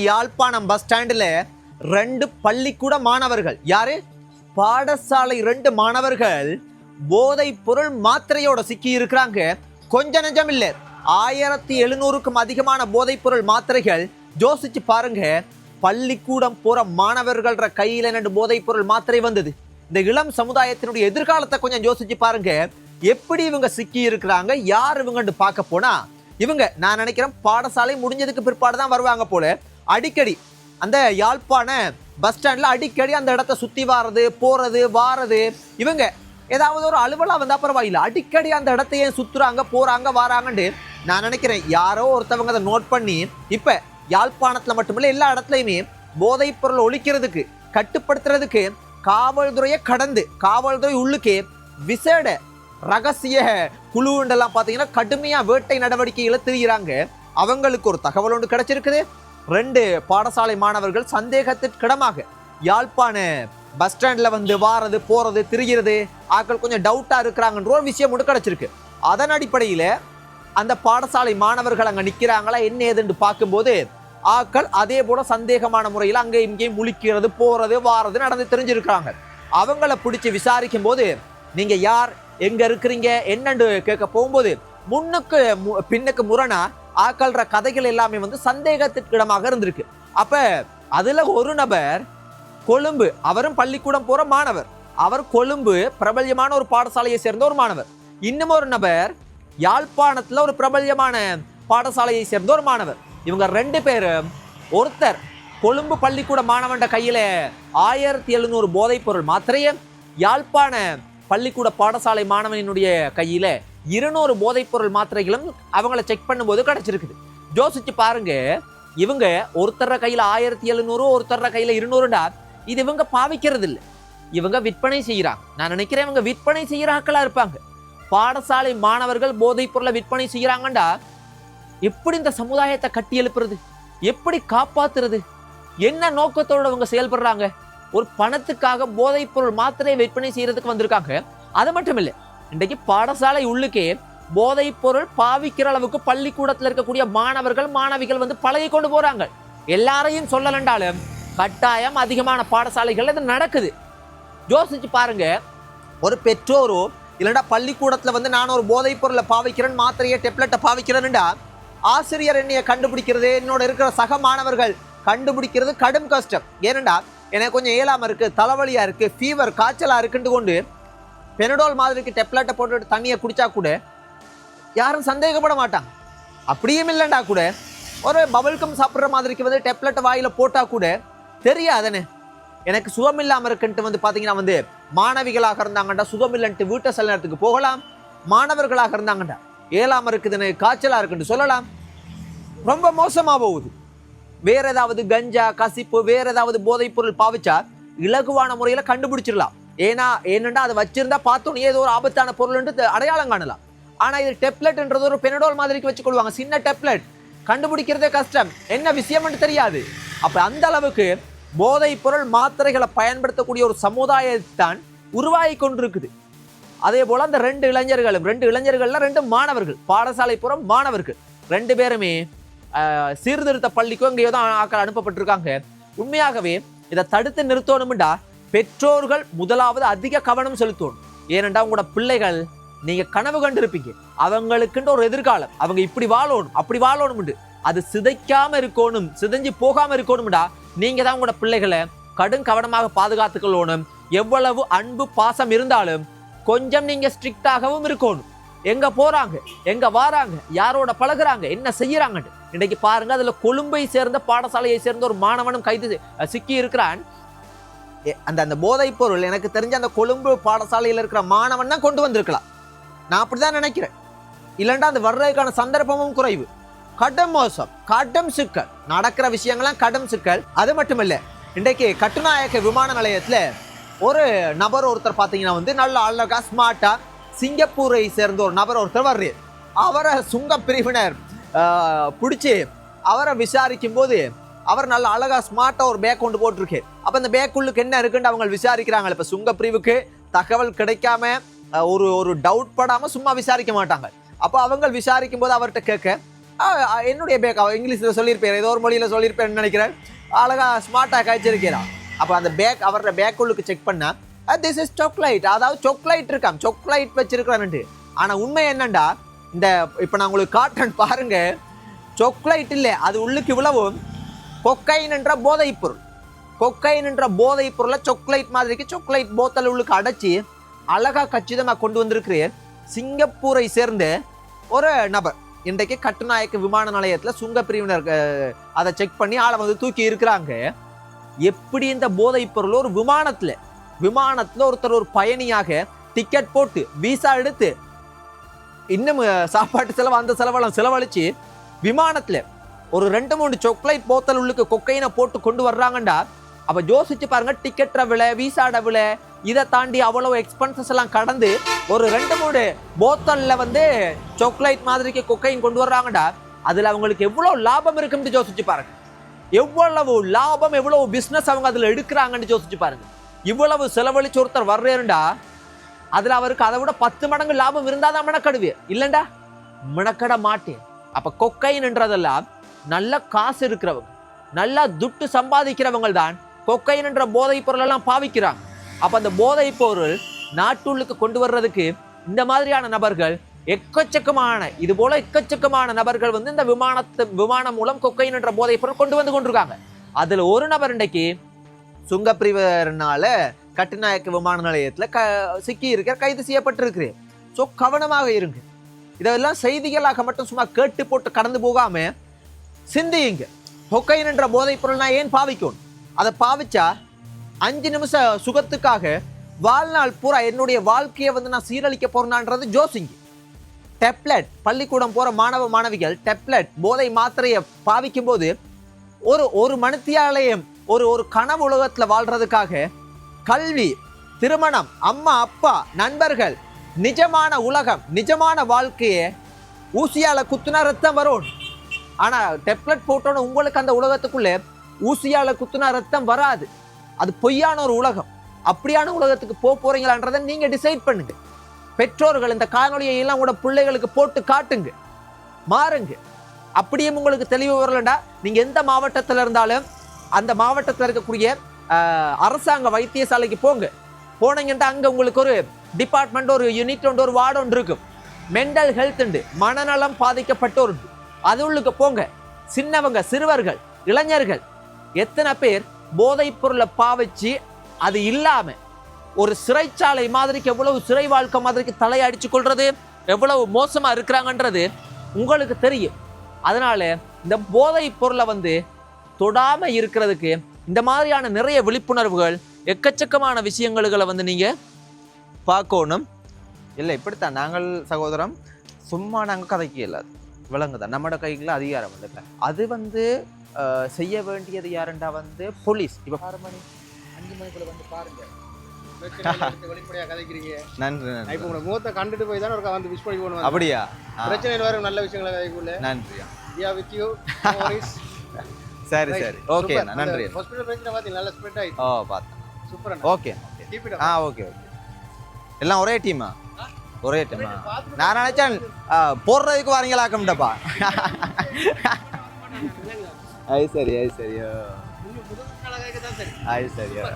Yazhpanam bus ஸ்டாண்டில் ரெண்டு பள்ளிக்கூட மாணவர்கள். யாரு? பாடசாலை ரெண்டு மாணவர்கள் போதை பொருள் மாத்திரையோட சிக்கி இருக்கிறாங்க கொஞ்ச நெஞ்சம் இல்லை. ஆயிரத்தி எழுநூறுக்கும் அதிகமான போதைப் பொருள் மாத்திரைகள். யோசிச்சு பாருங்க. பள்ளிக்கூடம் போற மாணவர்கள கையில ரெண்டு போதைப் பொருள் மாத்திரை வந்தது. இந்த இளம் சமுதாயத்தினுடைய எதிர்காலத்தை கொஞ்சம் யோசிச்சு பாருங்க. எப்படி இவங்க சிக்கி இருக்கிறாங்க யார் இவங்கன்னு பார்க்க போனா இவங்க நான் நினைக்கிறேன் பாடசாலை முடிஞ்சதுக்கு பிற்பாடு தான் வருவாங்க போல. அடிக்கடி அந்த யாழ்ப்பாண பஸ் ஸ்டாண்டில் அடிக்கடி அந்த இடத்த சுற்றி வாரது போகிறது வாரது. இவங்க ஏதாவது ஒரு அலுவலாக வந்தால் பரவாயில்ல. அடிக்கடி அந்த இடத்தையே சுற்றுறாங்க போகிறாங்க வராங்கன்ட்டு நான் நினைக்கிறேன் யாரோ ஒருத்தவங்க அதை நோட் பண்ணி இப்போ யாழ்ப்பாணத்தில் மட்டுமில்ல எல்லா இடத்துலையுமே போதைப் பொருள் ஒழிக்கிறதுக்கு கட்டுப்படுத்துறதுக்கு காவல்துறையை கடந்து காவல்துறை உள்ளுக்கே விசேட ரகசிய குழுண்டெல்லாம் பார்த்தீங்கன்னா கடுமையாக வேட்டை நடவடிக்கைகளை தெரிகிறாங்க அவங்களுக்கு ஒரு தகவல் ஒன்று கிடச்சிருக்குது. ரெண்டு பாடசாலை மாணவர்கள் சந்தேகத்திற்கிடமாக யாழ்ப்பாண பஸ் ஸ்டாண்டில் வந்து வாரது போகிறது திரிகிறது ஆக்கள் கொஞ்சம் டவுட்டாக இருக்கிறாங்கன்ற ஒரு விஷயம் ஒன்று கிடச்சிருக்கு. அதன் அடிப்படையில் அந்த பாடசாலை மாணவர்கள் அங்கே நிற்கிறாங்களா என்ன ஏதுன்னு பார்க்கும்போது ஆக்கள் அதே போல் சந்தேகமான முறையில் அங்கே இங்கேயும் முழிக்கிறது போகிறது வாரது நடந்து தெரிஞ்சிருக்கிறாங்க. அவங்கள பிடிச்சி விசாரிக்கும் போது நீங்கள் யார்? எங்கே இருக்கிறீங்க? என்னன்னு கேட்க போகும்போது முன்னுக்கு மு- பின்னுக்கு முரணாக ஆக்கள்ற கதைகள் எல்லாமே வந்து சந்தேகத்திற்கிடமாக இருந்திருக்கு. அப்ப அதுல ஒரு நபர் கொழும்பு அவரும் பள்ளிக்கூடம் போற மாணவர். அவர் கொழும்பு பிரபல்யமான ஒரு பாடசாலையை சேர்ந்த ஒரு மாணவர். இன்னும் ஒரு நபர் யாழ்ப்பாணத்துல ஒரு பிரபல்யமான பாடசாலையை சேர்ந்த ஒரு மாணவர். இவங்க ரெண்டு பேரும் ஒருத்தர் கொழும்பு பள்ளிக்கூட மாணவன்ட கையில ஆயிரத்தி எழுநூறு போதைப் பொருள் மாத்திரையும் யாழ்ப்பாண பள்ளிக்கூட பாடசாலை மாணவனினுடைய கையில இருநூறு போதைப்பொருள் மாத்திரைகளும் அவங்கள செக் பண்ணும்போது கிடச்சிருக்குது. யோசிச்சு பாருங்க. இவங்க ஒருத்தர கையில் ஆயிரத்தி எழுநூறு ஒருத்தர கையில் இருநூறுடா. இது இவங்க பாவிக்கிறது இல்லை இவங்க விற்பனை செய்கிறாங்க நான் நினைக்கிறேன் இவங்க விற்பனை செய்கிறாக்களாக இருப்பாங்க. பாடசாலை மாணவர்கள் போதைப் பொருளை விற்பனை செய்கிறாங்கண்டா எப்படி இந்த சமுதாயத்தை கட்டி எழுப்புறது? எப்படி காப்பாத்துறது? என்ன நோக்கத்தோடு அவங்க செயல்படுறாங்க? ஒரு பணத்துக்காக போதைப் பொருள் மாத்திரை விற்பனை செய்யறதுக்கு வந்திருக்காங்க. அது மட்டும் இல்லை இன்றைக்கு பாடசாலை உள்ளுக்கே போதைப் பொருள் பாவிக்கிற அளவுக்கு பள்ளிக்கூடத்தில் இருக்கக்கூடிய மாணவர்கள் மாணவிகள் வந்து பழகி கொண்டு போறாங்க. எல்லாரையும் சொல்லலண்டாலும் கட்டாயம் அதிகமான பாடசாலைகள் இது நடக்குது. யோசிச்சு பாருங்க. ஒரு பெற்றோரோ இல்லைடா பள்ளிக்கூடத்தில் வந்து நான் ஒரு போதைப் பொருளை பாவிக்கிறேன் மாத்திரையை டெப்லெட்டை பாவிக்கிறேன்டா ஆசிரியர் என்னையை கண்டுபிடிக்கிறது என்னோட இருக்கிற சக மாணவர்கள் கண்டுபிடிக்கிறது கடும் கஷ்டம். ஏனண்டா எனக்கு கொஞ்சம் ஏலாமல் இருக்குது தலைவலியாக இருக்குது ஃபீவர் காய்ச்சலாக இருக்குன்ட்டு கொண்டு பெனடோல் மாதிரிக்கு டெப்லெட்டை போட்டு தண்ணியை குடித்தா கூட யாரும் சந்தேகப்பட மாட்டாங்க. அப்படியும் இல்லைண்டா கூட. ஒரு பபல்கம் சாப்பிட்ற மாதிரிக்கு வந்து டெப்லெட்டை வாயில் போட்டால் கூட தெரியாதனே. எனக்கு சுகம் இல்லாமல் இருக்குன்ட்டு வந்து பார்த்தீங்கன்னா வந்து மாணவிகளாக இருந்தாங்கண்டா சுகம் இல்லைன்ட்டு வீட்டை சில நேரத்துக்கு போகலாம். மாணவர்களாக இருந்தாங்கண்டா. ஏழாமல் இருக்குதுன்னு காய்ச்சலாக இருக்குன்னு சொல்லலாம். ரொம்ப மோசமாக போகுது. வேறு ஏதாவது கஞ்சா கசிப்பு வேறு ஏதாவது போதைப் பொருள் பாவிச்சா இலகுவான முறையில் கண்டுபிடிச்சிடலாம். ஏன்னா ஏனண்டா அதை வச்சிருந்தா பார்த்தோன்னே ஏதோ ஒரு ஆபத்தான பொருள்ன்றது அடையாளம் காணலாம். ஆனால் இது டெப்லெட்ன்றது ஒரு பெனடோல் மாதிரிக்கு வச்சுக்கொள்வாங்க சின்ன டெப்லெட் கண்டுபிடிக்கிறதே கஷ்டம். என்ன விஷயம்னு தெரியாது. அப்போ அந்த அளவுக்கு போதைப் பொருள் மாத்திரைகளை பயன்படுத்தக்கூடிய ஒரு சமுதாயத்தான் உருவாகி கொண்டிருக்குது. அதே போல் அந்த ரெண்டு இளைஞர்களும் ரெண்டு இளைஞர்கள்ல ரெண்டு மாணவர்கள். பாடசாலை புறம் மாணவர்கள். ரெண்டு பேருமே சீர்திருத்த பள்ளிக்கும் எங்கேயோ தான் ஆக்கள் அனுப்பப்பட்டிருக்காங்க. உண்மையாகவே இதை தடுத்து நிறுத்தணும்டா. பெற்றோர்கள் முதலாவது அதிக கவனம் செலுத்தணும் ஏனென்றால் உங்களோட பிள்ளைகள் நீங்க கனவு கண்டிருப்பீங்க. அவங்களுக்குன்ற ஒரு எதிர்காலம். அவங்க இப்படி வாழணும் அப்படி வாழணும் அது சிதைக்காம இருக்கணும் சிதைஞ்சு போகாம இருக்கணும்டா. நீங்க தான் உங்களோட பிள்ளைகளை கடும் கவனமாக பாதுகாத்துக்கொள்ளணும் எவ்வளவு அன்பு பாசம் இருந்தாலும் கொஞ்சம் நீங்க ஸ்ட்ரிக்டாகவும் இருக்கணும். எங்க போறாங்க? எங்க வாராங்க? யாரோட பழகுறாங்க? என்ன செய்யறாங்கன்னு இன்னைக்கு பாருங்க அதுல கொழும்பை சேர்ந்த பாடசாலையை சேர்ந்த ஒரு மாணவனும் கைது சிக்கி இருக்கிறான். அந்த அந்த போதைப் பொருள் எனக்கு தெரிஞ்ச அந்த கொழும்பு பாடசாலையில் இருக்கிற மாணவன் தான் கொண்டு வந்திருக்கலாம். நான் அப்படிதான் நினைக்கிறேன். இல்லைண்டா அந்த வர்றதுக்கான சந்தர்ப்பமும் குறைவு. கடும் மோசம் கடும் சிக்கல். நடக்கிற விஷயங்கள்லாம் கடும் சிக்கல். அது மட்டும் இல்லை இன்றைக்கு கட்டுநாயக்க விமான நிலையத்தில் ஒரு நபர் ஒருத்தர் பார்த்தீங்கன்னா வந்து நல்ல அழகா ஸ்மார்ட்டாக சிங்கப்பூரை சேர்ந்த ஒரு நபர் ஒருத்தர் வர்றாரு. அவரை சுங்க பிரிவினர் பிடிச்சி அவரை விசாரிக்கும் போது அவர் நல்ல அழகா ஸ்மார்ட்டா ஒரு பேக் கொண்டு போட்டிருக்கு. அப்ப அந்த பேக்குள்ளுக்கு என்ன இருக்குன்னு அவங்க விசாரிக்கிறாங்க இப்ப சுங்க பிரிவுக்கு தகவல் கிடைக்காம ஒரு ஒரு டவுட் படாம சும்மா விசாரிக்க மாட்டாங்க. அப்போ அவங்க விசாரிக்கும் போது அவர்கிட்ட கேட்க என்னுடைய பேக் அவ இங்கிலீஷில் சொல்லியிருப்பேன் ஏதோ ஒரு மொழியில் சொல்லியிருப்பேன்னு நினைக்கிறேன் அழகா ஸ்மார்ட்டாக காய்ச்சிருக்கிறான். அப்போ அந்த பேக் அவரோட பேக் உள்ளுக்கு செக் பண்ணால் திஸ் இஸ் சாக்லேட் அதாவது சாக்லேட் இருக்கான் சாக்லேட் வச்சிருக்கிறான்ட்டு ஆனால் உண்மை என்னண்டா இந்த இப்போ நான் உங்களுக்கு காட்டுறேன் பாருங்க சாக்லேட் இல்லை அது உள்ளுக்கு இவ்வளவும் கொக்கைன் என்ற போதைப் பொருள். கொக்கைன் என்ற போதைப் பொருளை சாக்லேட் மாதிரிக்கு சாக்லேட் போத்தல் உள்ளுக்கு அடைச்சி அழகா கச்சிதமாக கொண்டு வந்திருக்கிறேன். சிங்கப்பூரை சேர்ந்த ஒரு நபர். இன்றைக்கு கட்டுநாயக்க விமான நிலையத்தில் சுங்க பிரிவினர் அதை செக் பண்ணி ஆளை வந்து தூக்கி இருக்கிறாங்க. எப்படி இந்த போதைப் பொருள் ஒரு விமானத்தில் விமானத்தில் ஒருத்தர் ஒரு பயணியாக டிக்கெட் போட்டு விசா எடுத்து இன்னும் சாப்பாட்டு செலவு அந்த செலவெல்லாம் செலவழித்து விமானத்தில் ஒரு ரெண்டு மூணு சாக்லேட் போத்தல் உள்ளுக்கு கொக்கையினை போட்டு கொண்டு வர்றாங்கண்டா. அப்போ யோசிச்சு பாருங்க டிக்கெட்ற விலை வீசாட விலை இதை தாண்டி அவ்வளோ எக்ஸ்பென்சஸ் எல்லாம் கடந்து ஒரு ரெண்டு மூணு போத்தலில் வந்து சாக்லேட் மாதிரிக்கு கொக்கையும் கொண்டு வர்றாங்கடா அதில் அவங்களுக்கு எவ்வளோ லாபம் இருக்குன்னு யோசிச்சு பாருங்க. எவ்வளவு லாபம் எவ்வளவு பிஸ்னஸ் அவங்க அதில் எடுக்கிறாங்கன்னு யோசிச்சு பாருங்க. இவ்வளவு செலவழிச்சு ஒருத்தர் வர்றேருண்டா அதில் அவருக்கு அதை விட பத்து மடங்கு லாபம் இருந்தால் தான் மெனக்கடுவே இல்லைண்டா? மெனக்கட மாட்டேன். அப்போ கொக்கைன்ன்றதெல்லாம் நல்ல காசு இருக்கிறவங்க நல்லா துட்டு சம்பாதிக்கிறவங்க தான் கொக்கைன் என்ற போதைப் பொருள் எல்லாம் பாவிக்கிறாங்க. அப்போ அந்த போதைப் பொருள் நாட்டுள்ளுக்கு கொண்டு வர்றதுக்கு இந்த மாதிரியான நபர்கள் எக்கச்சக்கமான இது போல எக்கச்சக்கமான நபர்கள் வந்து இந்த விமானத்து விமானம் மூலம் கொக்கைன் என்ற போதைப் பொருள் கொண்டு வந்து கொண்டிருக்காங்க. அதில் ஒரு நபர் இன்றைக்கு சுங்கப்பிரிவர்னால கட்டுநாயக்க விமான நிலையத்தில் க சிக்கி இருக்க கைது செய்யப்பட்டிருக்கு. ஸோ கவனமாக இருங்க. இதெல்லாம் செய்திகளாக மட்டும் சும்மா கேட்டு போட்டு கடந்து போகாமல் சிந்தியுங்க. கொக்கைன் என்ற போதைப் பொருள் நான் ஏன் பாவிக்கணும்? அதை பாவிச்சா அஞ்சு நிமிஷம் சுகத்துக்காக வாழ்நாள் பூரா என்னுடைய வாழ்க்கையை வந்து நான் சீரழிக்க போறேனான்றது ஜோசிங்க. டெப்லெட் பள்ளிக்கூடம் போகிற மாணவ மாணவிகள் டெப்லெட் போதை மாத்திரையை பாவிக்கும் போது ஒரு ஒரு மனுத்தியாலயம் ஒரு ஒரு கனவு உலகத்தில் வாழ்றதுக்காக கல்வி திருமணம் அம்மா அப்பா நண்பர்கள் நிஜமான உலகம் நிஜமான வாழ்க்கையை ஊசியால குத்துனா ரத்தம் வரும். ஆனா டெப்லெட் போட்டோன்னு உங்களுக்கு அந்த உலகத்துக்குள்ளே ஊசியால குத்துனா ரத்தம் வராது. அது பொய்யான ஒரு உலகம். அப்படியான உலகத்துக்கு போக போறீங்களான்றதை நீங்க டிசைட் பண்ணுங்க. பெற்றோர்கள் இந்த காணொலியை எல்லாம் கூட பிள்ளைகளுக்கு போட்டு காட்டுங்க. மாறுங்க. அப்படியும் உங்களுக்கு தெளிவு வரலண்டா நீங்க எந்த மாவட்டத்தில் இருந்தாலும் அந்த மாவட்டத்தில் இருக்கக்கூடிய அரசாங்க வைத்தியசாலைக்கு போங்க. போனீங்கன்னா அங்கே உங்களுக்கு ஒரு டிபார்ட்மெண்ட் ஒரு யூனிட் ஒன்று ஒரு வார்டு ஒன்று இருக்கும். மென்டல் ஹெல்த் உண்டு. மனநலம் பாதிக்கப்பட்டோர் உண்டு. அது உள்ளுக்கு போங்க. சின்னவங்க சிறுவர்கள் இளைஞர்கள் எத்தனை பேர் போதைப் பொருளை பாவிச்சு அது இல்லாம ஒரு சிறைச்சாலை மாதிரிக்கு எவ்வளவு சிறை வாழ்க்கை மாதிரிக்கு தலையடிச்சு கொள்றது எவ்வளவு மோசமா இருக்கிறாங்கன்றது உங்களுக்கு தெரியும். அதனால இந்த போதைப் பொருளை வந்து தொடாம இருக்கிறதுக்கு இந்த மாதிரியான நிறைய விழிப்புணர்வுகள் எக்கச்சக்கமான விஷயங்களை வந்து நீங்க பார்க்கணும். இல்லை இப்படித்தான். நாங்கள் சகோதரம் சும்மா நாங்கள் கதைக்கு இல்லாது. விளங்குதான் நம்மட கைக்குள்ள அதிகாரம் இல்லை. அது வந்து செய்ய வேண்டியது யாருண்டா வந்து? போலீஸ். இப்போ ஆறு மணி அஞ்சு மணிக்குள்ள வந்து பாருங்க. வெளிப்படையா கதைக்கிறீங்க. நன்றி நான் நன்றி இப்போ உங்களை முகத்தை கண்டுட்டு போய் தான் ஒருக்கா வந்து விஷ் பண்ணி போகணும் அப்படியா? பிரச்சனை வேற நல்ல விஷயங்களை கதைக்குள்ள நன்றி யா வித் யூ சரி சரி. ஓகே நன்றி ஹாஸ்பிட்டல் பிரச்சனை பார்த்து நல்லா ஸ்ப்ரெட் ஆயிடுச்சு. ஓ பார்த்தேன். Super okay okay keep it ah okay okay எல்லாம் ஒரே டீமா ஒரே டீமா நான் நினச்சேன் போடுறதுக்கு வரீங்களாக்கம்டப்பா அது சரி அது சரியோ சரி அது சரியோ